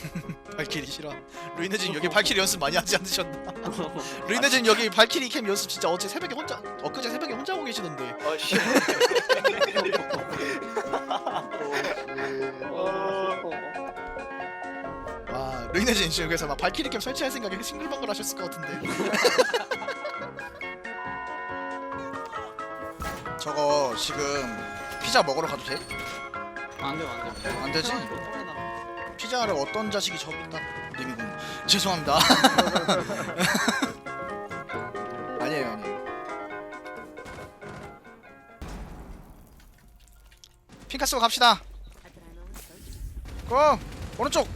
발키리 싫어. 루이네진 여기 발키리 연습 많이 하지 않으셨나? 루이네진 여기 발키리 캠 연습 진짜 어제 새벽에 혼자 엊그제 새벽에 혼자 하고 계시던데. 아 씨. 와 루이네진 지금 그래서 막 발키리 캠 설치할 생각에 싱글벙글 하셨을 것 같은데. 저거 지금 피자 먹으러 가도 돼? 안돼 안돼. 안 되지? 피자를 어떤 자식이 저기다 님이군. 죄송합니다. 아니에요 아니에요. 핑카스로 갑시다. 고 오른쪽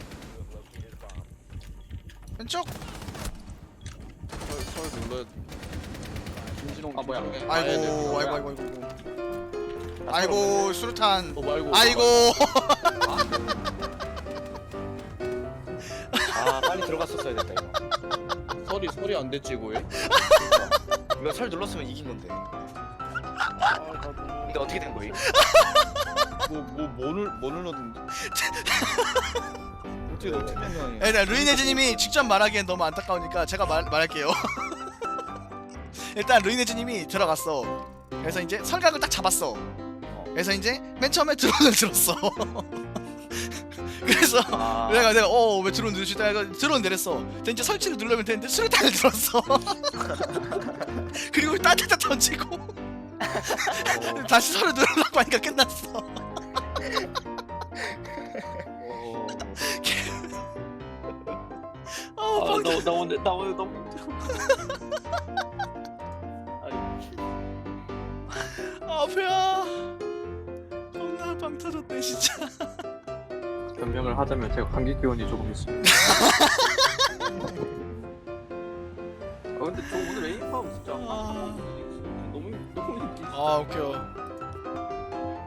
왼쪽 설 눌러. 김진홍. 아, 뭐야. 김진홍. 아이고 네, 아이고. 아이고 아이고 아이고 수류탄 어 말고. 아이고 됐다 이거 설이 설이 안 됐지 고해. 이거 설 눌렀으면 이긴 건데 근데 어떻게 된 거임? 뭐뭐 뭐를 뭐 눌렀는데? 어떻게 어떻게 된 거야? 에, 네, 루이네즈님이 직접 말하기엔 너무 안타까우니까 제가 말, 말할게요. 일단 루이네즈님이 들어갔어. 그래서 이제 설각을 딱 잡았어. 그래서 이제 맨 처음에 드론을 들었어. 그래서 아 내가 내가 어왜 드론 누르시다 해가 드론 내렸어. 근데 이제 설치를 누르면 되는데 수류탄을 들었어. 그리고 딴데다 던지고 다시 설을 누르려고 하니까 끝났어. 어... 어, 뻥 나, 나 오늘 나 오늘 너무 아 배야. 겁나 빵 터졌네 진짜. 변명을 하자면 제가 감기 기운이 조금 있습니다. 아 근데 저 오늘 에임파움 진짜 아. 너무 너무 힘들어. 아 웃겨.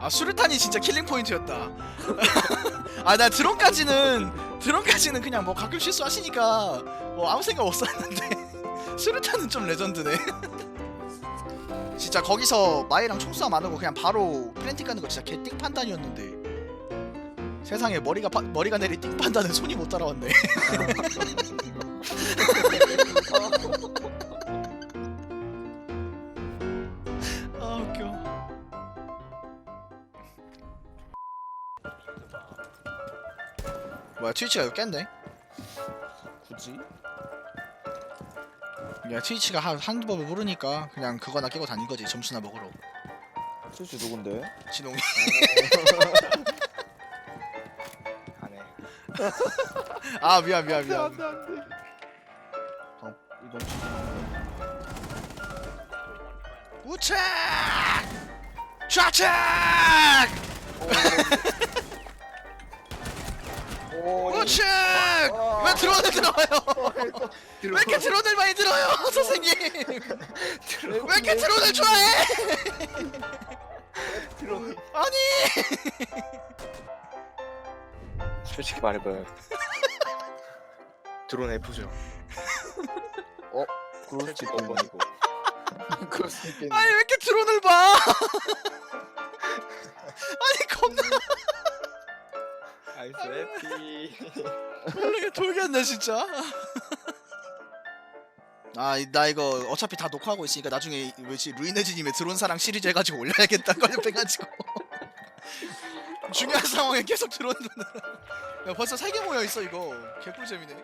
아 수류탄이 진짜 킬링 포인트였다. 아 나 드론까지는 드론까지는 그냥 뭐 가끔 실수하시니까 뭐 아무 생각 없었는데 수류탄은 좀 레전드네. 진짜 거기서 마이랑 총수함 안 하고 그냥 바로 플랜팅 가는 거 진짜 개띵 판단이었는데 세상에 머리가 파, 머리가 내리 띵 판단은 손이 못 따라왔네. 아 웃겨. 뭐야 트위치가 이거 깼네? 굳이? 야 트위치가 한, 한두 법을 모르니까 그냥 그거나 깨고 다닌 거지 점수나 먹으러 실수 누군데? 진홍이 아 미안 미안 미안. 안돼 안돼. 어 이동. 우측 좌측! 오. 우측! 왜 드론을 들어요? 왜 이렇게 드론을 많이 들어요 선생님? 왜 이렇게 드론을 좋아해? 아니 솔직히 말해봐요. 드론 F죠. 그럴 수. 이고. 그럴 수 있겠네. 아니 왜 이렇게 드론을 봐? 아니 겁나. 아이스 해피. 모르게 돌겠네 진짜. 아 나 이거 어차피 다 녹화하고 있으니까 나중에 왜지 루이네즈님의 드론 사랑 시리즈 해가지고 올려야겠다. 걸려 빼가지고 중요한 상황에 계속 드론 야 벌써 세개 모여 있어 이거 개꿀잼이네.